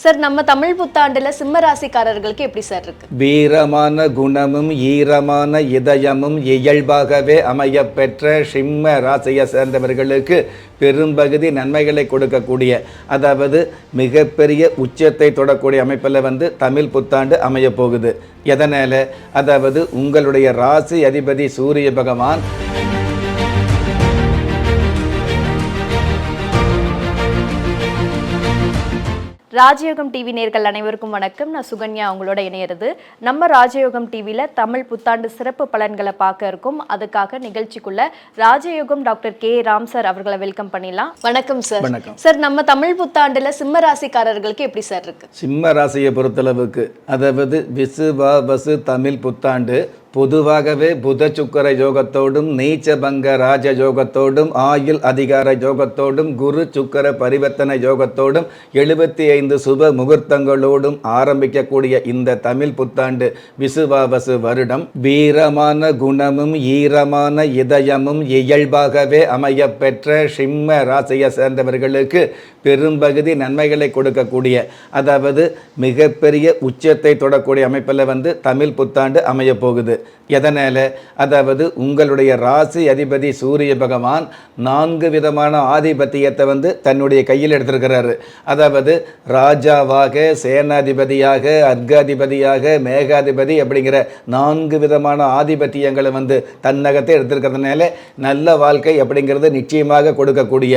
Sir நம்ம தமிழ் புத்தாண்டுல சிம்ம ராசிக்காரர்களுக்கு எப்படி சார் இருக்கு? வீரமான குணமும் ஈரமான இதயமும் இயல்பாகவே அமைய பெற்ற சிம்ம ராசியை சேர்ந்தவர்களுக்கு பெரும்பகுதி நன்மைகளை கொடுக்கக்கூடிய அதாவது மிகப்பெரிய உச்சத்தை தொடக்கூடிய அமைப்பில் வந்து தமிழ் புத்தாண்டு அமைய போகுது. எதனால்? அதாவது உங்களுடைய ராசி அதிபதி சூரிய பகவான் ராஜயோகம் டிவி நேர்கள் அனைவருக்கும் வணக்கம். நான் சுகன்யா உங்களோட இணையிறது. நம்ம ராஜயோகம் டிவியில தமிழ் புத்தாண்டு சிறப்பு பலன்களை பார்க்க இருக்கோம். அதுக்காக நிகழ்ச்சிக்குள்ள Rajayogam doctor K Ram sir அவர்களை வெல்கம் பண்ணிடலாம். வணக்கம் சார். வணக்கம். சார் நம்ம தமிழ் புத்தாண்டுல சிம்ம ராசிக்காரர்களுக்கு எப்படி சார் இருக்கு? சிம்ம ராசியை பொறுத்தளவுக்கு அதாவது விசுவாவசு தமிழ் புத்தாண்டு பொதுவாகவே புத சுக்கர யோகத்தோடும் நீச்சபங்க ராஜ யோகத்தோடும் ஆயுள் அதிகார யோகத்தோடும் குரு சுக்கர பரிவர்த்தன யோகத்தோடும் எழுபத்தி ஐந்து சுப முகூர்த்தங்களோடும் ஆரம்பிக்கக்கூடிய இந்த தமிழ் புத்தாண்டு விசுவாவசு வருடம். வீரமான குணமும் ஈரமான இதயமும் இயல்பாகவே அமையப்பெற்ற சிம்ம ராசியை சேர்ந்தவர்களுக்கு பெரும்பகுதி நன்மைகளை கொடுக்கக்கூடிய அதாவது மிகப்பெரிய உச்சத்தை தொடக்கூடிய அமைப்பில் வந்து தமிழ் புத்தாண்டு அமையப்போகுது. எதனால்? அதாவது உங்களுடைய ராசி அதிபதி சூரிய பகவான் நான்கு விதமான ஆதிபத்தியத்தை வந்து தன்னுடைய கையில் எடுத்திருக்கிறாரு. அதாவது ராஜாவாக சேனாதிபதியாக அர்க்காதிபதியாக மேகாதிபதி அப்படிங்கிற நான்கு விதமான ஆதிபத்தியங்களை வந்து தன்னகத்தை எடுத்திருக்கிறதுனால நல்ல வாழ்க்கை அப்படிங்கிறது நிச்சயமாக கொடுக்கக்கூடிய.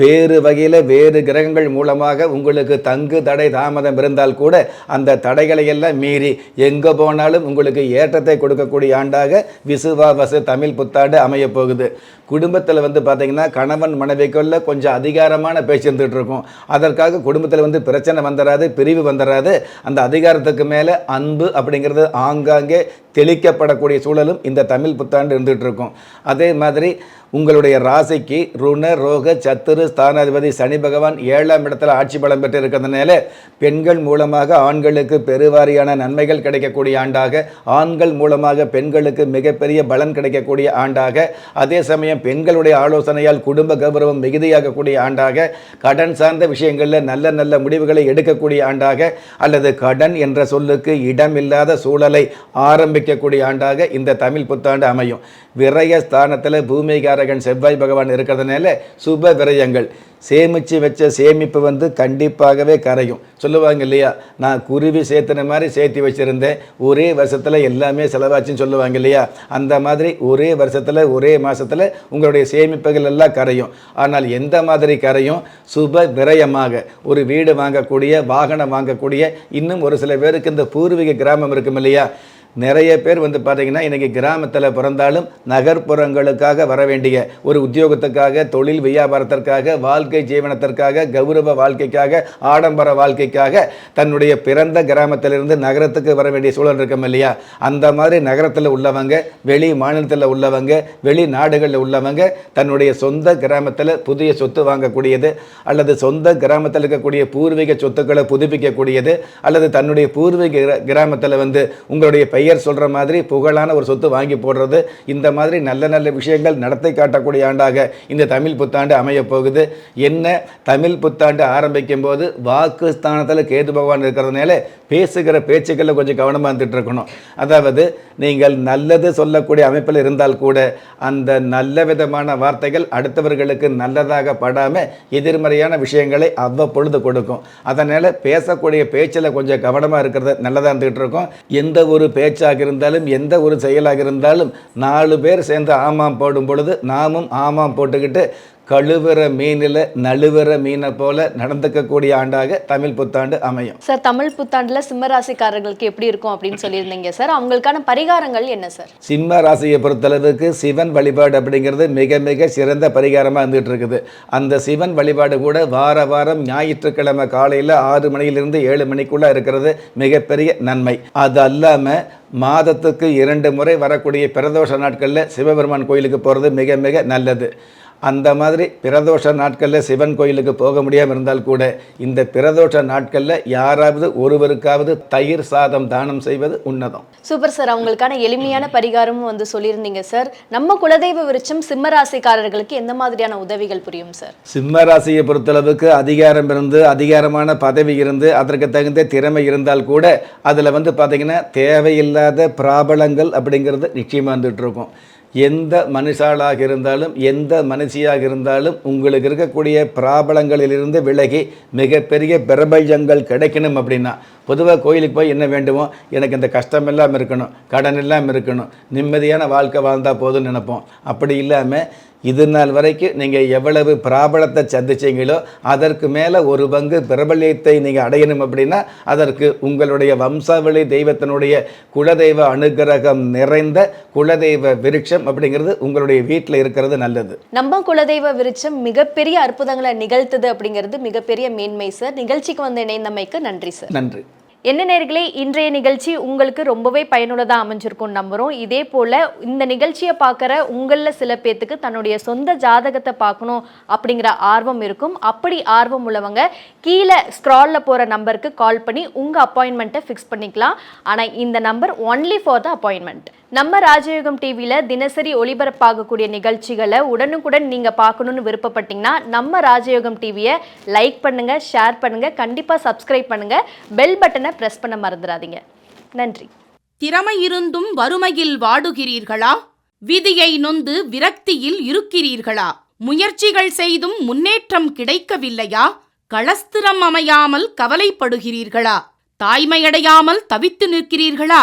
வேறு வகையில் வேறு கிரகங்கள் மூலமாக உங்களுக்கு தங்கு தடை தாமதம் இருந்தால் கூட அந்த தடைகளை எல்லாம் மீறி எங்கே போனாலும் உங்களுக்கு ஏற்றத்தை கொடுக்கக்கூடிய ஆண்டாக விசுவாவசு தமிழ் புத்தாண்டு அமைய போகுது. குடும்பத்தில் வந்து பார்த்தீங்கன்னா கணவன் மனைவிக்குள்ள கொஞ்சம் அதிகாரமான பேச்சு இருந்துகிட்டு இருக்கும். அதற்காக குடும்பத்தில் வந்து பிரச்சனை வந்துடாது பிரிவு வந்துடாது அந்த அதிகாரத்துக்கு மேலே அன்பு அப்படிங்கிறது ஆங்காங்கே தெளிக்கப்படக்கூடிய சூழலும் இந்த தமிழ் புத்தாண்டு இருந்துகிட்டு இருக்கும். அதே மாதிரி உங்களுடைய ராசிக்கு ருண ரோக சத்துரு ஸ்தானாதிபதி சனி பகவான் ஏழாம் இடத்துல ஆட்சி பலம் பெற்று இருக்கிறதுனால பெண்கள் மூலமாக ஆண்களுக்கு பெருவாரியான நன்மைகள் கிடைக்கக்கூடிய ஆண்டாக ஆண்கள் மூலமாக பெண்களுக்கு மிகப்பெரிய பலன் கிடைக்கக்கூடிய ஆண்டாக அதே சமயம் பெண்களுடைய ஆலோசனையால் குடும்ப கௌரவம் மிகுதியாகக்கூடிய ஆண்டாக கடன் சார்ந்த விஷயங்களில் நல்ல நல்ல முடிவுகளை எடுக்கக்கூடிய ஆண்டாக அல்லது கடன் என்ற சொல்லுக்கு இடமில்லாத சூழலை ஆரம்பிக்கக்கூடிய ஆண்டாக இந்த தமிழ் புத்தாண்டு அமையும். விரய ஸ்தானத்தில் பூமிகாரகன் செவ்வாய் பகவான் இருக்கிறதுனால சுப விரயங்கள். சேமித்து வச்ச சேமிப்பு வந்து கண்டிப்பாகவே கரையும். சொல்லுவாங்க இல்லையா? நான் குருவி சேர்த்துன மாதிரி சேர்த்து வச்சுருந்தேன். ஒரே வருஷத்தில் எல்லாமே செலவாச்சுன்னு சொல்லுவாங்க இல்லையா? அந்த மாதிரி ஒரே வருஷத்தில் ஒரே மாதத்தில் உங்களுடைய சேமிப்புகள் எல்லாம் கரையும். ஆனால் எந்த மாதிரி கரையும்? சுப விரயமாக. ஒரு வீடு வாங்கக்கூடிய வாகனம் வாங்கக்கூடிய இன்னும் ஒரு சில பேருக்கு இந்த பூர்வீக கிராமம் இருக்கும் இல்லையா? நிறைய பேர் வந்து பார்த்தீங்கன்னா இன்றைக்கி கிராமத்தில் பிறந்தாலும் நகர்ப்புறங்களுக்காக வர வேண்டிய ஒரு உத்தியோகத்துக்காக தொழில் வியாபாரத்திற்காக வாழ்க்கை ஜீவனத்திற்காக கௌரவ வாழ்க்கைக்காக ஆடம்பர வாழ்க்கைக்காக தன்னுடைய பிறந்த கிராமத்திலிருந்து நகரத்துக்கு வர வேண்டிய சூழல் இருக்கும் இல்லையா? அந்த மாதிரி நகரத்தில் உள்ளவங்க வெளி மாநிலத்தில் உள்ளவங்க வெளி நாடுகளில் உள்ளவங்க தன்னுடைய சொந்த கிராமத்தில் புதிய சொத்து வாங்கக்கூடியது அல்லது சொந்த கிராமத்தில் இருக்கக்கூடிய பூர்வீக சொத்துக்களை புதுப்பிக்கக்கூடியது அல்லது தன்னுடைய பூர்வீக கிரா- கிராமத்தில் வந்து உங்களுடைய பெயர் சொல்கிற மாதிரி புகழான ஒரு சொத்து வாங்கி போடுறது இந்த மாதிரி நல்ல நல்ல விஷயங்கள் நடத்தை காட்டக்கூடிய ஆண்டாக இந்த தமிழ் புத்தாண்டு அமையப் போகுது. என்ன? தமிழ் புத்தாண்டு ஆரம்பிக்கும் போது வாக்கு ஸ்தானத்தில் கேது பகவான் இருக்கிறதுனால பேசுகிற பேச்சுக்களில் கொஞ்சம் கவனமாக இருந்துட்டு இருக்கணும். அதாவது நீங்கள் நல்லது சொல்லக்கூடிய அமைப்பில் இருந்தால் கூட அந்த நல்ல விதமான வார்த்தைகள் அடுத்தவர்களுக்கு நல்லதாக படாமல் எதிர்மறையான விஷயங்களை அவ்வப்பொழுது கொடுக்கும். அதனால் பேசக்கூடிய பேச்சில் கொஞ்சம் கவனமாக இருக்கிறது நல்லதாக இருந்துகிட்டு இருக்கும். எந்த ஒரு பேச்சாக இருந்தாலும் எந்த ஒரு செயலாக இருந்தாலும் நாலு பேர் சேர்ந்து ஆமாம் போடும் பொழுது நாமும் ஆமாம் போட்டுக்கிட்டு கழுவுற மீனில் நழுவுற மீனை போல நடந்துக்கக்கூடிய ஆண்டாக தமிழ் புத்தாண்டு அமையும். சார் தமிழ் புத்தாண்டுல சிம்ம ராசிக்காரர்களுக்கு எப்படி இருக்கும் அப்படின்னு சொல்லியிருந்தீங்க சார் அவங்களுக்கான பரிகாரங்கள் என்ன சார் சிம்ம ராசியை பொறுத்தளவுக்கு சிவன் வழிபாடு அப்படிங்கிறது மிக மிக சிறந்த பரிகாரமாக இருந்துகிட்டு இருக்குது அந்த சிவன் வழிபாடு கூட வார வாரம் ஞாயிற்றுக்கிழமை காலையில் ஆறு மணியிலிருந்து ஏழு மணிக்குள்ளே இருக்கிறது மிகப்பெரிய நன்மை. அது அல்லாமல் மாதத்துக்கு இரண்டு முறை வரக்கூடிய பிரதோஷ நாட்களில் சிவபெருமான் கோயிலுக்கு போகிறது மிக மிக நல்லது. அந்த மாதிரி பிரதோஷ நாட்களில் சிவன் கோயிலுக்கு போக முடியாமல் இருந்தால் கூட இந்த பிரதோஷ நாட்களில் யாராவது ஒருவருக்காவது தயிர் சாதம் தானம் செய்வது உன்னதம். Super sir. அவங்களுக்கான எளிமையான பரிகாரமும் வந்து சொல்லியிருந்தீங்க சார். நம்ம குலதெய்வ விருட்சம் சிம்ம ராசிக்காரர்களுக்கு எந்த மாதிரியான உதவிகள் புரியும் சார்? சிம்ம ராசியை பொறுத்தளவுக்கு அதிகாரம் இருந்து அதிகாரமான பதவி இருந்து அதற்கு தகுந்த திறமை இருந்தால் கூட அதில் வந்து பார்த்தீங்கன்னா தேவையில்லாத பிராபலங்கள் அப்படிங்கிறது நிச்சயமாக வந்துட்டு இருக்கும். எந்த மனுஷாளாக இருந்தாலும் எந்த மனுஷியாக இருந்தாலும் உங்களுக்கு இருக்கக்கூடிய பிராபலங்களிலிருந்து விலகி மிகப்பெரிய பிரபஞ்சங்கள் கிடைக்கணும் அப்படின்னா பொதுவாக கோயிலுக்கு போய் என்ன வேண்டுமோ எனக்கு இந்த கஷ்டம் எல்லாம் இருக்கணும் கடன் எல்லாம் இருக்கணும் நிம்மதியான வாழ்க்கை வாழ்ந்தால் போதும்னு நினைப்போம். அப்படி இல்லாமல் இது நாள் வரைக்கும் நீங்கள் எவ்வளவு பிராபலத்தை சந்திச்சீங்களோ அதற்கு மேலே ஒரு பங்கு பிரபல்யத்தை நீங்கள் அடையணும் அப்படின்னா அதற்கு உங்களுடைய வம்சாவளி தெய்வத்தினுடைய குலதெய்வ அனுகிரகம் நிறைந்த குலதெய்வ விருட்சம் அப்படிங்கிறது உங்களுடைய வீட்டில் இருக்கிறது நல்லது. நம்ம குலதெய்வ விருட்சம் மிகப்பெரிய அற்புதங்களை நிகழ்த்துது அப்படிங்கிறது மிகப்பெரிய மேன்மை சார். நிகழ்ச்சிக்கு வந்து இணைந்தமைக்கு நன்றி சார். நன்றி. என்ன நேர்களே இன்றைய நிகழ்ச்சி உங்களுக்கு ரொம்பவே பயனுள்ளதாக அமைஞ்சிருக்கும் நம்புகிறோம் இதே போல் இந்த நிகழ்ச்சியை பார்க்குற உங்களில் சில பேர்த்துக்கு தன்னுடைய சொந்த ஜாதகத்தை பார்க்கணும் அப்படிங்கிற ஆர்வம் இருக்கும். அப்படி ஆர்வம் உள்ளவங்க கீழே ஸ்க்ராலில் போகிற நம்பருக்கு கால் பண்ணி உங்கள் அப்பாயின்மெண்ட்டை ஃபிக்ஸ் பண்ணிக்கலாம். ஆனால் இந்த number only for the appointment நம்ம ராஜயோகம் டிவியில் தினசரி ஒளிபரப்பாகக்கூடிய நிகழ்ச்சிகளை உடனுக்குடன் நீங்கள் பார்க்கணுன்னு விருப்பப்பட்டீங்கன்னா நம்ம ராஜயோகம் டிவியை லைக் பண்ணுங்கள் ஷேர் பண்ணுங்கள் கண்டிப்பாக சப்ஸ்கிரைப் பண்ணுங்கள் பெல் பட்டனை ப்ரெஸ் பண்ண மறந்துடாதீங்க. நன்றி. திறமை இருந்தும் வறுமையில் வாடுகிறீர்களா? விதியை நொந்து விரக்தியில் இருக்கிறீர்களா? முயற்சிகள் செய்தும் முன்னேற்றம் கிடைக்கவில்லையா? களஸ்திரம் அமையாமல் கவலைப்படுகிறீர்களா? தாய்மையடையாமல் தவித்து நிற்கிறீர்களா?